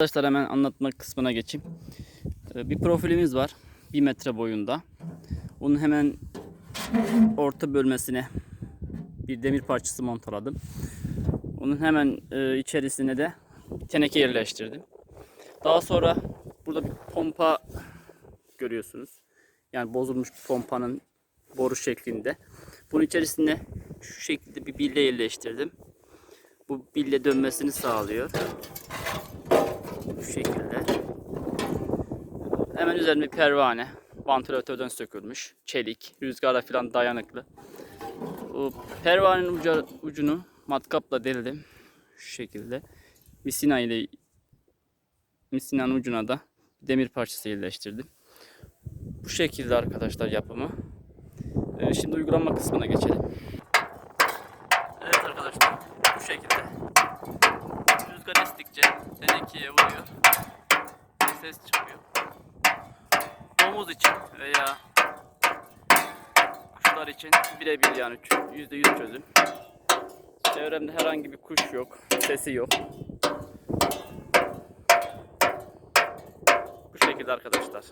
Arkadaşlar hemen anlatma kısmına geçeyim. Ee, Bir profilimiz var. 1 metre boyunda. Onun hemen orta bölmesine bir demir parçası montaladım. Onun hemen e, içerisine de teneke yerleştirdim. Daha sonra burada bir pompa görüyorsunuz. Yani bozulmuş bir pompanın boru şeklinde. Bunun içerisine şu şekilde bir bille yerleştirdim. Bu bille dönmesini sağlıyor. Bu şekilde. Hemen üzerine bir pervane. Vantilatörden sökülmüş. Çelik. Rüzgara falan dayanıklı. O pervanenin ucu, ucunu matkapla deldim. Şu şekilde. Misina ile misinanın ucuna da demir parçası yerleştirdim. Bu şekilde arkadaşlar yapımı. Ee, şimdi uygulama kısmına geçelim. Evet arkadaşlar bu şekilde. Estikçe tenekeye vuruyor. Ses çıkıyor. Domuz için veya kuşlar için birebir yani çö- %100 çözüm. Çevremde herhangi bir kuş yok, sesi yok. Bu şekilde arkadaşlar.